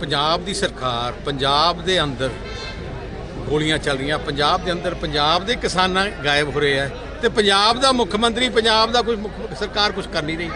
ਪੰਜਾਬ ਦੀ ਸਰਕਾਰ ਪੰਜਾਬ ਦੇ ਅੰਦਰ ਗੋਲੀਆਂ ਚੱਲ ਰਹੀਆਂ। ਪੰਜਾਬ ਦੇ ਅੰਦਰ ਪੰਜਾਬ ਦੇ ਕਿਸਾਨਾਂ ਗਾਇਬ ਹੋ ਰਹੇ ਆ ਤੇ ਪੰਜਾਬ ਦਾ ਮੁੱਖ ਮੰਤਰੀ, ਪੰਜਾਬ ਦਾ ਕੋਈ ਸਰਕਾਰ ਕੁਝ ਕਰ ਨਹੀਂ। ਰਹੀ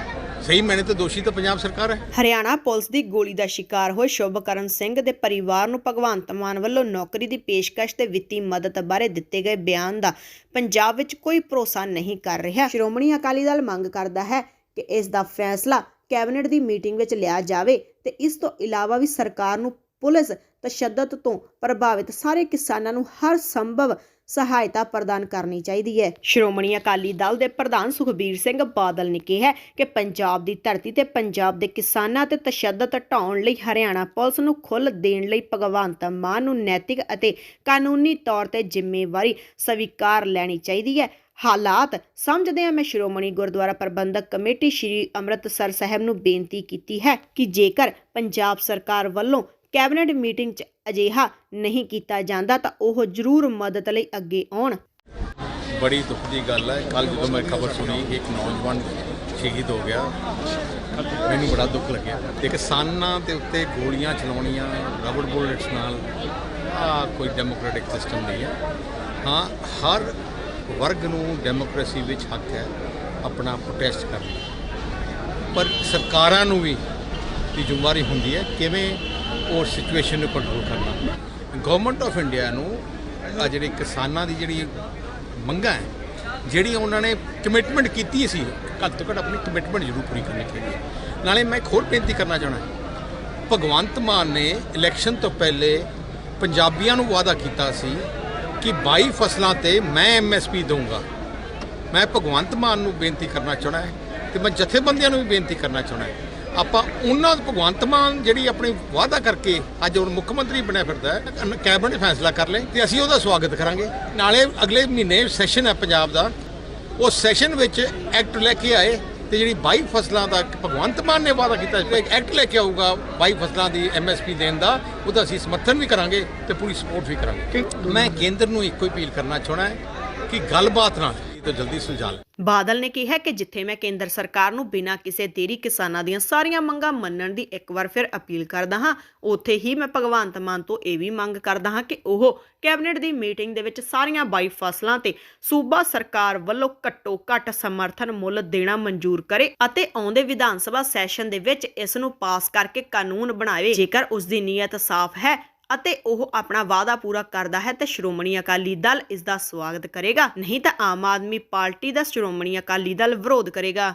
ਸਹੀ ਮੈਨੇ ਤਾਂ ਦੋਸ਼ੀ ਤਾਂ ਪੰਜਾਬ ਸਰਕਾਰ ਹੈ। ਹਰਿਆਣਾ ਪੁਲਿਸ ਦੀ ਗੋਲੀ ਦਾ ਸ਼ਿਕਾਰ ਹੋਏ ਸ਼ੁਭਕਰਨ ਸਿੰਘ ਦੇ ਪਰਿਵਾਰ ਨੂੰ ਭਗਵੰਤ ਮਾਨ ਵੱਲੋਂ ਨੌਕਰੀ ਦੀ ਪੇਸ਼ਕਸ਼ ਤੇ ਵਿੱਤੀ ਮਦਦ ਬਾਰੇ ਦਿੱਤੇ ਗਏ ਬਿਆਨ ਦਾ ਪੰਜਾਬ ਵਿੱਚ ਕੋਈ ਭਰੋਸਾ ਨਹੀਂ ਕਰ ਰਿਹਾ। ਸ਼੍ਰੋਮਣੀ ਅਕਾਲੀ ਦਲ ਮੰਗ ਕਰਦਾ ਹੈ ਕਿ ਇਸ ਦਾ ਫੈਸਲਾ ਕੈਬਨਿਟ ਦੀ ਮੀਟਿੰਗ ਵਿੱਚ ਲਿਆ ਜਾਵੇ ਤੇ ਇਸ ਤੋਂ ਇਲਾਵਾ ਵੀ ਸਰਕਾਰ ਨੂੰ ਪੁਲਿਸ ਤਸ਼ੱਦਦ ਤੋਂ ਪ੍ਰਭਾਵਿਤ ਸਾਰੇ ਕਿਸਾਨਾਂ ਨੂੰ ਹਰ ਸੰਭਵ ਸਹਾਇਤਾ ਪ੍ਰਦਾਨ ਕਰਨੀ ਚਾਹੀਦੀ ਹੈ। ਸ਼੍ਰੋਮਣੀ ਅਕਾਲੀ ਦਲ ਦੇ ਪ੍ਰਧਾਨ ਸੁਖਬੀਰ ਸਿੰਘ ਬਾਦਲ ਨੇ ਕਿਹਾ ਕਿ ਪੰਜਾਬ ਦੀ ਧਰਤੀ ਤੇ ਪੰਜਾਬ ਦੇ ਕਿਸਾਨਾਂ ਤੇ ਤਸ਼ੱਦਦ ਹਟਾਉਣ ਲਈ ਹਰਿਆਣਾ ਪੁਲਿਸ ਨੂੰ ਖੁੱਲ੍ਹ ਦੇਣ ਲਈ ਭਗਵੰਤ ਮਾਨ ਨੂੰ ਨੈਤਿਕ ਅਤੇ ਕਾਨੂੰਨੀ ਤੌਰ ਤੇ ਜ਼ਿੰਮੇਵਾਰੀ ਸਵੀਕਾਰ ਲੈਣੀ ਚਾਹੀਦੀ ਹੈ। ਹਾਲਾਤ ਸਮਝਦੇ ਹਾਂ ਮੈਂ ਸ਼੍ਰੋਮਣੀ ਗੁਰਦੁਆਰਾ ਪ੍ਰਬੰਧਕ ਕਮੇਟੀ ਸ਼੍ਰੀ ਅੰਮ੍ਰਿਤਸਰ ਸਾਹਿਬ ਨੂੰ ਬੇਨਤੀ ਕੀਤੀ ਹੈ ਕਿ ਜੇਕਰ ਪੰਜਾਬ ਸਰਕਾਰ ਵੱਲੋਂ ਕੈਬਨਿਟ ਮੀਟਿੰਗ 'ਚ ਅਜਿਹਾ ਨਹੀਂ ਕੀਤਾ ਜਾਂਦਾ ਤਾਂ ਉਹ ਜ਼ਰੂਰ ਮਦਦ ਲਈ ਅੱਗੇ ਆਉਣ। ਬੜੀ ਦੁੱਖ ਦੀ ਗੱਲ ਹੈ। ਕੱਲ ਜਦੋਂ ਮੈਂ ਖਬਰ ਸੁਣੀ ਕਿ ਇੱਕ ਨੌਜਵਾਨ ਸ਼ਹੀਦ ਹੋ ਗਿਆ। ਮੈਨੂੰ ਬੜਾ ਦੁੱਖ ਲੱਗਿਆ। ਤੇ ਕਿਸਾਨਾਂ ਦੇ ਉੱਤੇ ਗੋਲੀਆਂ ਚਲਾਉਣੀਆਂ ਰਬੜ ਬੁllets ਨਾਲ ਆ ਕੋਈ ਡੈਮੋਕ੍ਰੈਟਿਕ ਸਿਸਟਮ ਨਹੀਂ ਹੈ। ਹਾਂ, ਹਰ ਵਰਗ ਨੂੰ ਡੈਮੋਕ੍ਰੇਸੀ ਵਿੱਚ ਹੱਕ ਹੈ ਆਪਣਾ ਪ੍ਰੋਟੈਸਟ ਕਰਨ ਦਾ। ਪਰ ਸਰਕਾਰਾਂ ਨੂੰ ਵੀ ਦੀ ਜ਼ਿੰਮੇਵਾਰੀ ਹੁੰਦੀ ਹੈ ਕਿਵੇਂ ਉਹ ਸਿਚੁਏਸ਼ਨ ਨੂੰ ਕੰਟਰੋਲ ਕਰਨਾ। ਗਵਰਨਮੈਂਟ ਆਫ ਇੰਡੀਆ ਨੂੰ ਆ ਜਿਹੜੀ ਕਿਸਾਨਾਂ ਦੀ ਜਿਹੜੀ ਮੰਗਾਂ ਹੈ, ਜਿਹੜੀ ਉਹਨਾਂ ਨੇ ਕਮਿਟਮੈਂਟ ਕੀਤੀ ਸੀ, ਘੱਟ ਤੋਂ ਘੱਟ ਆਪਣੀ ਕਮਿਟਮੈਂਟ ਜ਼ਰੂਰ ਪੂਰੀ ਕਰਨੀ ਚਾਹੀਦੀ ਹੈ। ਨਾਲੇ ਮੈਂ ਇੱਕ ਹੋਰ ਬੇਨਤੀ ਕਰਨਾ ਚਾਹਣਾ ਭਗਵੰਤ ਮਾਨ ਨੇ ਇਲੈਕਸ਼ਨ ਤੋਂ ਪਹਿਲੇ ਪੰਜਾਬੀਆਂ ਨੂੰ ਵਾਅਦਾ ਕੀਤਾ ਸੀ ਕਿ 22 ਫਸਲਾਂ ਤੇ ਮੈਂ ਐਮਐਸਪੀ ਦਊਂਗਾ। ਮੈਂ ਭਗਵੰਤ ਮਾਨ ਨੂੰ ਬੇਨਤੀ ਕਰਨਾ ਚਾਹਣਾ ਹੈ ਤੇ ਮੈਂ ਜਥੇਬੰਦੀਆਂ ਨੂੰ ਵੀ ਬੇਨਤੀ ਕਰਨਾ ਚਾਹਣਾ ਹੈ। ਆਪਾਂ ਉਹਨਾਂ ਭਗਵੰਤ ਮਾਨ ਜਿਹੜੀ ਆਪਣੀ ਵਾਅਦਾ ਕਰਕੇ ਅੱਜ ਹੁਣ ਮੁੱਖ ਮੰਤਰੀ ਬਣਿਆ ਫਿਰਦਾ ਕੈਬਨਿਟ ਫੈਸਲਾ ਕਰ ਲੇ ਤੇ ਅਸੀਂ ਉਹਦਾ ਸਵਾਗਤ ਕਰਾਂਗੇ। ਨਾਲੇ ਅਗਲੇ ਮਹੀਨੇ ਸੈਸ਼ਨ ਹੈ ਪੰਜਾਬ ਦਾ। ਉਹ ਸੈਸ਼ਨ ਵਿੱਚ ਐਕਟ ਲੈ ਕੇ ਆਏ। ਤੇ ਜਿਹੜੀ 22 ਫਸਲਾਂ ਦਾ ਭਗਵੰਤ ਮਾਨ ਨੇ ਵਾਅਦਾ ਕੀਤਾ ਇੱਕ ਐਕਟ ਲੈ ਕੇ ਆਊਗਾ 22 ਫਸਲਾਂ ਦੀ ਐਮਐਸਪੀ ਦੇਣ ਦਾ ਉਹਦਾ ਅਸੀਂ ਸਮਰਥਨ ਵੀ ਕਰਾਂਗੇ ਤੇ ਪੂਰੀ ਸਪੋਰਟ ਵੀ ਕਰਾਂਗੇ। ਮੈਂ ਕੇਂਦਰ ਨੂੰ ਇੱਕੋ ਹੀ ਅਪੀਲ ਕਰਨਾ ਚਾਹਣਾ ਹੈ ਕਿ ਗੱਲਬਾਤ ਨਾਲ ਤੋਂ ਜਲਦੀ ਸੁਲਝਾ ਲੈ। ਬਾਦਲ ਨੇ ਕਿਹਾ ਕਿ ਜਿੱਥੇ ਮੈਂ ਕੇਂਦਰ ਸਰਕਾਰ ਨੂੰ ਬਿਨਾਂ ਕਿਸੇ ਦੇਰੀ ਕਿਸਾਨਾਂ ਦੀਆਂ ਸਾਰੀਆਂ ਮੰਗਾਂ ਮੰਨਣ ਦੀ ਇੱਕ ਵਾਰ ਫਿਰ ਅਪੀਲ ਕਰਦਾ ਹਾਂ, ਉੱਥੇ ਹੀ ਮੈਂ ਭਗਵੰਤ ਮਾਨ ਤੋਂ ਇਹ ਵੀ ਮੰਗ ਕਰਦਾ ਹਾਂ ਕਿ ਉਹ ਕੈਬਨਿਟ ਦੀ ਮੀਟਿੰਗ ਦੇ ਵਿੱਚ ਸਾਰੀਆਂ ਬਾਈ ਫਸਲਾਂ ਤੇ ਸੂਬਾ ਸਰਕਾਰ ਵੱਲੋਂ ਘੱਟੋ ਘੱਟ ਸਮਰਥਨ ਮੁੱਲ ਦੇਣਾ ਮਨਜ਼ੂਰ ਕਰੇ ਅਤੇ ਆਉਂਦੇ ਵਿਧਾਨ ਸਭਾ ਸੈਸ਼ਨ ਦੇ ਵਿੱਚ ਇਸ ਨੂੰ ਪਾਸ ਕਰਕੇ ਕਾਨੂੰਨ ਬਣਾਵੇ। ਜੇਕਰ ਉਸ ਦੀ ਨੀਅਤ ਸਾਫ਼ ਹੈ ਅਤੇ ਉਹ ਆਪਣਾ ਵਾਅਦਾ ਪੂਰਾ ਕਰਦਾ ਹੈ ਤੇ ਸ਼੍ਰੋਮਣੀ ਅਕਾਲੀ ਦਲ ਇਸ ਦਾ ਸਵਾਗਤ ਕਰੇਗਾ। ਨਹੀਂ ਤਾਂ ਆਮ ਆਦਮੀ ਪਾਰਟੀ ਦਾ ਸ਼੍ਰੋਮਣੀ ਅਕਾਲੀ ਦਲ ਵਿਰੋਧ ਕਰੇਗਾ।